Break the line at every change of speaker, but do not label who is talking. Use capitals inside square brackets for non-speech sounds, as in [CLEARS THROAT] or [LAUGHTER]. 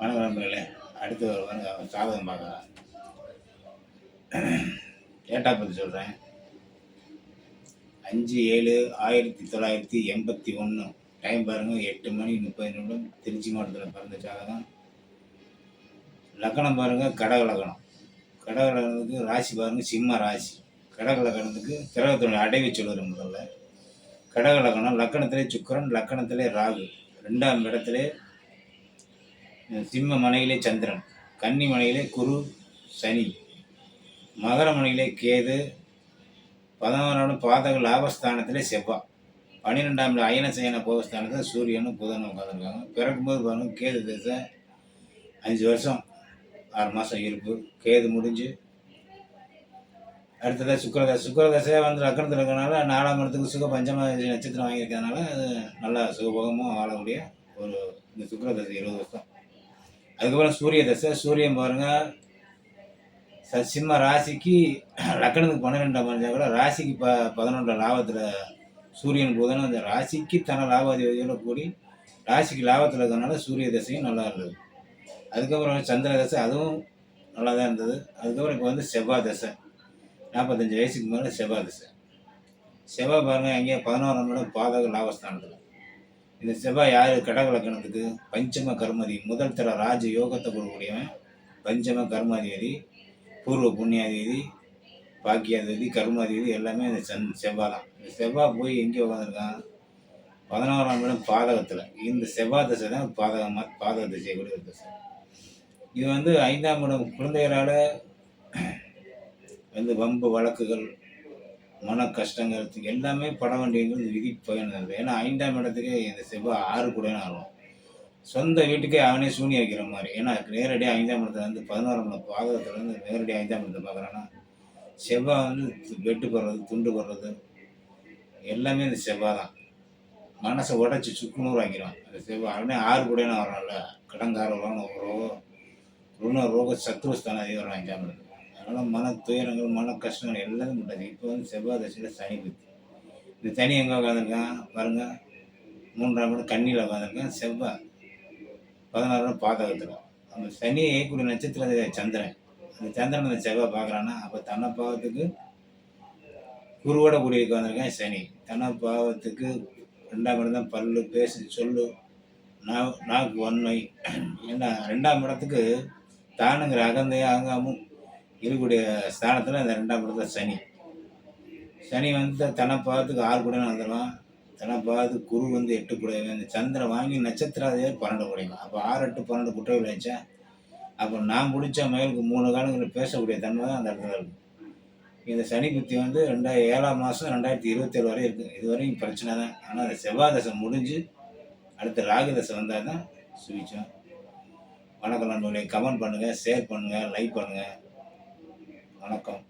வணக்கம் நண்பர்களே அடுத்து ஒரு சாதகம் பார்க்கலாம். டேட்டா பற்றி சொல்கிறேன் அஞ்சு ஏழு ஆயிரத்தி தொள்ளாயிரத்தி எண்பத்தி ஒன்று டைம் பாருங்கள் எட்டு மணி முப்பது நிமிடம். திருச்சி மாவட்டத்தில் பிறந்த ஜாதகம் லக்கணம் பாருங்கள் கடக லக்கணம். கடக லக்கணத்துக்கு ராசி பாருங்கள் சிம்ம ராசி. கடக லக்கணத்துக்கு கிரகத்தினுடைய அடைவை சொல்லுறேன் முதல்ல. கடக லக்கணம் லக்கணத்திலே சுக்கிரன் லக்கணத்திலே ராகு. ரெண்டாம் இடத்திலே சிம்ம மனையிலே சந்திரன் கன்னி மனையிலே குரு சனி மகர மனையிலே கேது பதினோராம் பாதக லாபஸ்தானத்திலே செவ்வாய் பன்னிரெண்டாம் அயன சயன போகஸ்தானத்தில் சூரியனும் புதனும் உட்காந்துருக்காங்க பிறக்கும்போது பாருங்க கேது தசை அஞ்சு வருஷம் ஆறு மாதம் இருப்பு கேது முடிஞ்சு அடுத்ததாக சுக்கரதாசை சுக்கரதாசையாக வந்து லக்கணத்தில் இருக்கிறனால நாலாம் இடத்துக்கு சுக பஞ்சம நட்சத்திரம் வாங்கியிருக்கிறதுனால அது நல்லா சுகபோகமும் வாழக்கூடிய ஒரு இந்த சுக்கரதாசை இருபது வருஷம். அதுக்கப்புறம் சூரிய தசை சூரியன் பாருங்கள் ச சிம்ம ராசிக்கு [CLEARS THROAT] லக்கணத்துக்கு பன்னிரெண்டாம் மனிதா கூட ராசிக்கு ப பதினொன்றாம் லாபத்தில் சூரியன் புதன். அந்த ராசிக்கு தன லாபாதிபதியோட கூடி ராசிக்கு லாபத்தில் இருக்கிறதுனால சூரிய தசையும் நல்லா இருந்தது. அதுக்கப்புறம் சந்திர தசை அதுவும் நல்லா தான் இருந்தது. அதுக்கப்புறம் இப்போ வந்து செவ்வாய் தசை. நாற்பத்தஞ்சு வயசுக்கு மேலே செவ்வாய் தசை. செவ்வாய் பாருங்கள் எங்கேயா பதினோராம் இடம் பாதக லாபஸ்தானத்தில். இந்த செவ்வாய் யார் கடக லக்கணத்துக்கு பஞ்சம கர்மதி. முதல் தர ராஜ யோகத்தை கொடுக்கக்கூடியவன் பஞ்சம கர்மாதிபதி பூர்வ புண்ணியாதிபதி பாக்கியாதிபதி கர்மாதிபதி எல்லாமே இந்த சென் செவ்வாய் தான். இந்த செவ்வாய் போய் எங்கே உட்காந்துருக்கான் பதினோராம் இடம் பாதகத்தில். இந்த செவ்வாய் தசை தான் பாதகமாக பாதக திசை கூட தசை. இது வந்து ஐந்தாம் இடம் குழந்தைகளால் வந்து வம்பு வழக்குகள் மன கஷ்டங்கிறதுக்கு எல்லாமே பட வேண்டியது விதி பயனது ஏன்னா ஐந்தாம் இடத்துக்கு இந்த செவ்வாய் ஆறு கூட ஆகும். சொந்த வீட்டுக்கே அவனே சூனி வைக்கிற மாதிரி. ஏன்னா நேரடியாக ஐந்தாம் இடத்துலேருந்து பதினோராம் இடம் பாதகத்துல இருந்து நேரடியாக ஐந்தாம் இடத்தை பார்க்குறான்னா செவ்வாய் வந்து வெட்டு போடுறது துண்டு போடுறது எல்லாமே இந்த செவ்வாய் தான். மனசை உடச்சி சுக்குநூறு ஆக்கிடுவான் அந்த செவ்வாய் அவனே ஆறு கூட வரான்ல கடங்கார ரோகம் ரோகம் ருண ரோக சத்ருஸ்தானம் அதிகம் ஐந்தாம் இடத்துல. அதனால் மன துயரங்கள் மன கஷ்டங்கள் எல்லாமே முடியாது இப்போ வந்து செவ்வாய் தசையில் சனி புத்தி. இந்த சனி எங்கே உட்காந்துருக்கான் பாருங்க. மூன்றாம் இடம் கண்ணியில் உட்காந்துருக்கான் செவ்வாய் பதினாறாம் பாதகத்தில். அந்த சனியை ஏக்கூடிய நட்சத்திரம் சந்திரன். அந்த சந்திரன் அந்த செவ்வாய் பார்க்குறான்னா அப்போ தன்னை பாவத்துக்கு குருவோட கூடிய உட்காந்துருக்கேன் சனி. தன்னை பாவத்துக்கு ரெண்டாம் இடம் தான் பல்லு பேசு சொல்லு நா நாக்கு வன்மை. ஏன்னா ரெண்டாம் இடத்துக்கு தானுங்கிற அகந்தையும் அகங்காமும் இருக்கக்கூடிய ஸ்தானத்தில் அந்த ரெண்டாம் இடத்துல சனி. சனி வந்து தனப்பாவத்துக்கு ஆறு கூட வந்துடுவான் தனப்பாவத்துக்கு குரு வந்து எட்டு கூடவே இந்த சந்திரன் வாங்கி நட்சத்திராதே பன்னெண்டு கூடையும் அப்போ ஆறு எட்டு பன்னெண்டு குற்றவில்லை வச்சா அப்போ நான் பிடிச்ச மயிலுக்கு மூணு காலங்களில் பேசக்கூடிய தன்மை தான் அந்த இடத்துல இருக்கும் இந்த சனி புத்தி வந்து ரெண்டாயிரம் ஏழாம் மாதம் ரெண்டாயிரத்தி இருபத்தேழு வரையும் இருக்குது இது வரையும் பிரச்சனை தான். ஆனால் அந்த செவ்வாய் தசை முடிஞ்சு அடுத்து ராகு தசை வந்தால் தான் சுவிச்சோம். வணக்கம் நண்பர்களே. கமெண்ட் பண்ணுங்கள் ஷேர் பண்ணுங்கள் லைக் பண்ணுங்கள் வணக்கம்.